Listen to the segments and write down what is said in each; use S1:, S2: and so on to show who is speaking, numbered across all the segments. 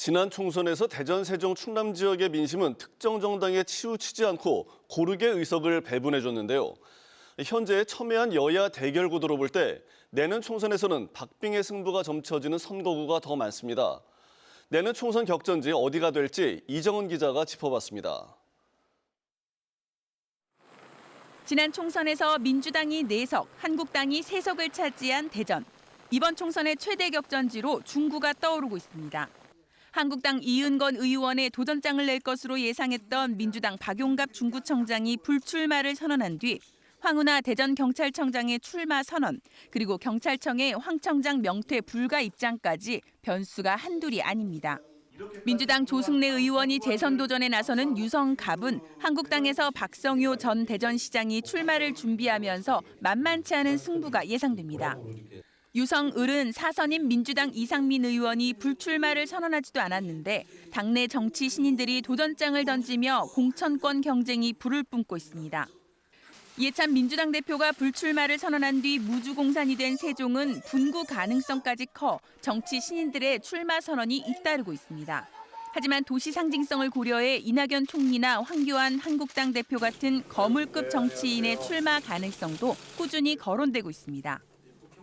S1: 지난 총선에서 대전, 세종, 충남 지역의 민심은 특정 정당에 치우치지 않고 고르게 의석을 배분해줬는데요. 현재 첨예한 여야 대결 구도로 볼 때 내년 총선에서는 박빙의 승부가 점쳐지는 선거구가 더 많습니다. 내년 총선 격전지 어디가 될지 이정은 기자가 짚어봤습니다.
S2: 지난 총선에서 민주당이 4석, 한국당이 3석을 차지한 대전. 이번 총선의 최대 격전지로 중구가 떠오르고 있습니다. 한국당 이은건 의원의 도전장을 낼 것으로 예상했던 민주당 박용갑 중구청장이 불출마를 선언한 뒤 황운하 대전경찰청장의 출마 선언, 그리고 경찰청의 황 청장 명퇴 불가 입장까지 변수가 한둘이 아닙니다. 민주당 조승래 의원이 재선 도전에 나서는 유성갑은 한국당에서 박성효 전 대전시장이 출마를 준비하면서 만만치 않은 승부가 예상됩니다. 유성을은 사선인 민주당 이상민 의원이 불출마를 선언하지도 않았는데 당내 정치 신인들이 도전장을 던지며 공천권 경쟁이 불을 뿜고 있습니다. 이해찬 민주당 대표가 불출마를 선언한 뒤 무주공산이 된 세종은 분구 가능성까지 커 정치 신인들의 출마 선언이 잇따르고 있습니다. 하지만 도시 상징성을 고려해 이낙연 총리나 황교안 한국당 대표 같은 거물급 정치인의 출마 가능성도 꾸준히 거론되고 있습니다.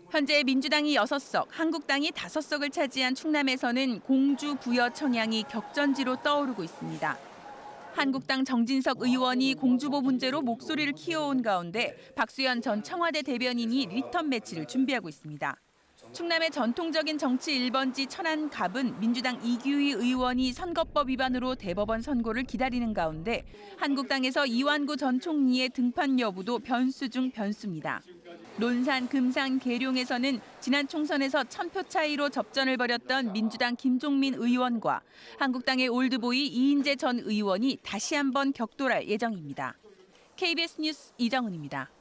S2: 현재 민주당이 6석, 한국당이 5석을 차지한 충남에서는 공주 부여 청양이 격전지로 떠오르고 있습니다. 한국당 정진석 의원이 공주보 문제로 목소리를 키워온 가운데 박수현 전 청와대 대변인이 리턴 매치를 준비하고 있습니다. 충남의 전통적인 정치 1번지 천안갑은 민주당 이규희 의원이 선거법 위반으로 대법원 선고를 기다리는 가운데 한국당에서 이완구 전 총리의 등판 여부도 변수 중 변수입니다. 논산, 금산, 계룡에서는 지난 총선에서 천표 차이로 접전을 벌였던 민주당 김종민 의원과 한국당의 올드보이 이인재 전 의원이 다시 한번 격돌할 예정입니다. KBS 뉴스 이정은입니다.